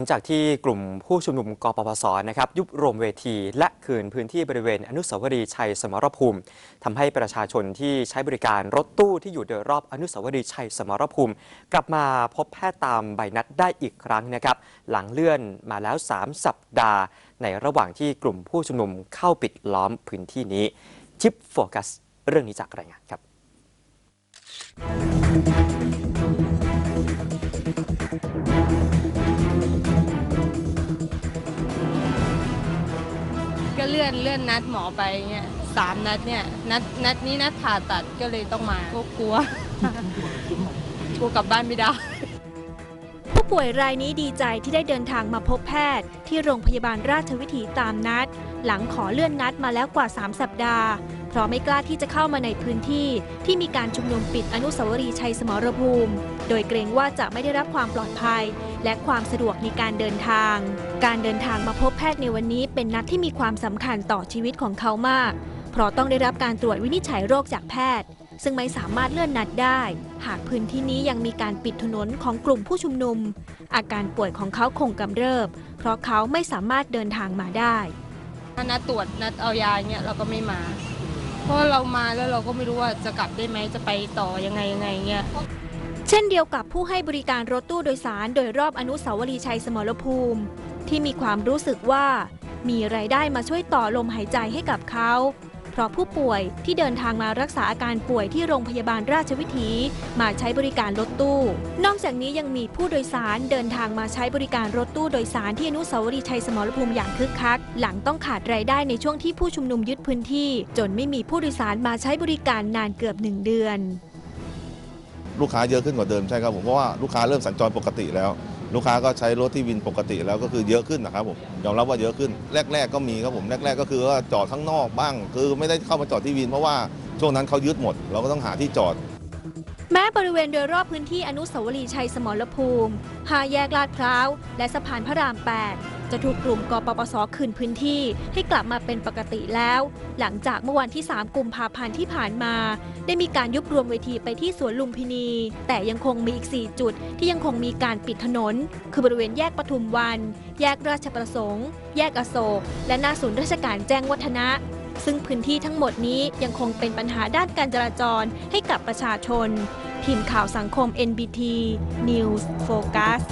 หลังจากที่กลุ่มผู้ชุมนุมกปปสนะครับยุบรวมเวที และคืนพื้นที่บริเวณอนุสาวรีย์ชัยสมรภูมิทำให้ประชาชนที่ใช้บริการรถตู้ที่อยู่โดยรอบอนุสาวรีย์ชัยสมรภูมิ กลับมาพบแพทย์ตามใบนัดได้อีกครั้งนะครับ หลังเลื่อนมาแล้ว 3 สัปดาห์ ในระหว่างที่กลุ่มผู้ชุมนุมเข้าปิดล้อมพื้นที่นี้ชิปโฟกัสเรื่องนี้จากรายงานครับ ก็เลื่อนเลื่อนนัดหมอไปเนี่ยสามนัดเนี่ยนัดนัดนี้นัดผ่าตัดก็เลยต้องมาก็กลัว กลัวกลับบ้านไม่ได้ ผู้ป่วยรายนี้ดีใจที่ได้เดินทางมาพบแพทย์ ที่โรงพยาบาลราชวิถีตามนัด หลังขอเลื่อนนัดมาแล้วกว่า 3 สัปดาห์ เพราะไม่กล้าที่จะเข้ามาในพื้นที่ ที่มีการชุมนุมปิดอนุสาวรีย์ชัยสมรภูมิ โดยเกรงว่าจะไม่ได้รับความปลอดภัย และความสะดวกในการเดินทาง การเดินทางมาพบแพทย์ในวันนี้เป็นนัดที่มีความสำคัญต่อชีวิตของเขามาก เพราะต้องได้รับการตรวจวินิจฉัยโรคจากแพทย์ ซึ่งไม่สามารถเลื่อนนัดได้ หากพื้นที่นี้ยังมีการปิดถนนของกลุ่มผู้ชุมนุม อาการป่วยของเขาคงกำเริบ เพราะเขาไม่สามารถเดินทางมาได้ถ้านัดตรวจนัดเอายาเนี่ยเราก็ไม่มา เพราะเรามาแล้วเราก็ไม่รู้ว่าจะกลับได้ไหมจะไปต่อยังไงยังไงเงี้ย เช่นเดียวกับผู้ให้บริการรถตู้โดยสารโดยรอบอนุสาวรีย์ชัยสมรภูมิ ที่มีความรู้สึกว่า มีรายได้มาช่วยต่อลมหายใจให้กับเขา เพราะผู้ป่วยที่เดินทางมารักษาอาการป่วยที่โรงพยาบาลราชวิถี มาใช้บริการรถตู้ นอกจากนี้ยังมีผู้โดยสารเดินทางมาใช้บริการรถตู้โดยสารที่อนุสาวรีย์ชัยสมรภูมิอย่างคึกคัก หลังต้องขาดรายได้ในช่วงที่ผู้ชุมนุมยึดพื้นที่ จนไม่มีผู้โดยสารมาใช้บริการนานเกือบหนึ่งเดือน ลูกค้าเยอะขึ้นกว่าเดิมใช่ครับผมเพราะว่าลูกค้าเริ่มสัญจรปกติแล้ว ลูกค้าก็ใช้รถที่วินปกติแล้วก็คือเยอะขึ้นนะครับผมยอมรับว่าเยอะขึ้น แรก ๆ ก็มีครับผมแรก ๆ ก็คือว่าจอดข้างนอกบ้าง คือไม่ได้เข้ามาจอดที่วินเพราะว่าช่วงนั้นเขายึดหมด เราก็ต้องหาที่จอด แม้บริเวณโดยรอบพื้นที่อนุสาวรีย์ชัยสมรภูมิห้าแยกลาดพร้าว และสะพานพระราม 8 จะถูกกลุ่มกปปสคืนพื้นที่ให้กลับมาเป็นปกติแล้ว หลังจากเมื่อวันที่ 3 กุมภาพันธ์ที่ผ่านมา ได้มีการยุบรวมเวทีไปที่สวนลุมพินี แต่ยังคงมีอีก 4 จุดที่ยังคงมีการปิดถนน คือบริเวณแยกปทุมวัน แยกราชประสงค์ แยกอโศก และหน้าศูนย์ราชการแจ้งวัฒนะ ซึ่งพื้นที่ทั้งหมดนี้ยังคงเป็นปัญหาด้านการจราจรให้กับประชาชน ทีมข่าวสังคม NBT News Focus